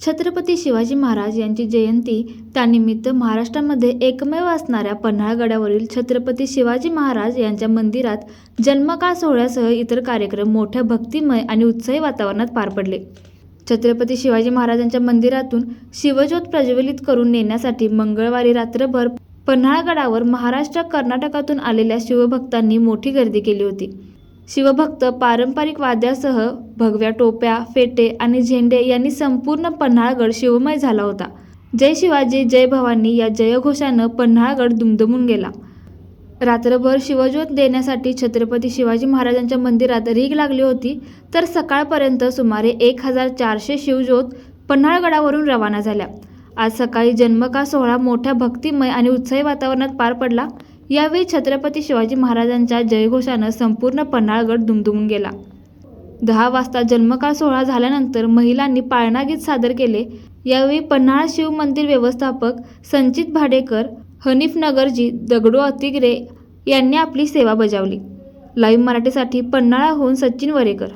छत्रपती शिवाजी महाराज यांची जयंती त्यानिमित्त महाराष्ट्रामध्ये एकमेव असणाऱ्या पन्हाळगडावरील छत्रपती शिवाजी महाराज यांच्या मंदिरात जन्मकाळ सोहळ्यासह इतर कार्यक्रम मोठ्या भक्तिमय आणि उत्साही वातावरणात पार पडले. छत्रपती शिवाजी महाराजांच्या मंदिरातून शिवज्योत प्रज्वलित करून नेण्यासाठी मंगळवारी रात्रभर पन्हाळगडावर महाराष्ट्र कर्नाटकातून आलेल्या शिवभक्तांनी मोठी गर्दी केली होती. शिवभक्त पारंपरिक वाद्यासह भगव्या टोप्या फेटे आणि झेंडे यांनी संपूर्ण पन्हाळगड शिवमय झाला होता. जय शिवाजी जय भवानी या जयघोषानं पन्हाळगड दुमदुमून गेला. रात्रभर शिवज्योत देण्यासाठी छत्रपती शिवाजी महाराजांच्या मंदिरात रीग लागली होती तर सकाळपर्यंत सुमारे एक हजार चारशे शिवज्योत पन्हाळगडावरून रवाना झाल्या. आज सकाळी जन्मका सोहळा मोठ्या भक्तिमय आणि उत्साही वातावरणात पार पडला. यावेळी छत्रपती शिवाजी महाराजांच्या जयघोषानं संपूर्ण पन्हाळगड दुमदुमून गेला. दहा वाजता जन्मकाळ सोहळा झाल्यानंतर महिलांनी पाळणागीत सादर केले. यावेळी पन्हाळा शिव मंदिर व्यवस्थापक संचित भाडेकर हनीफ नगरजी दगडू अतिग्रे यांनी आपली सेवा बजावली. लाईव्ह मराठीसाठी पन्हाळाहून सचिन वरेकर.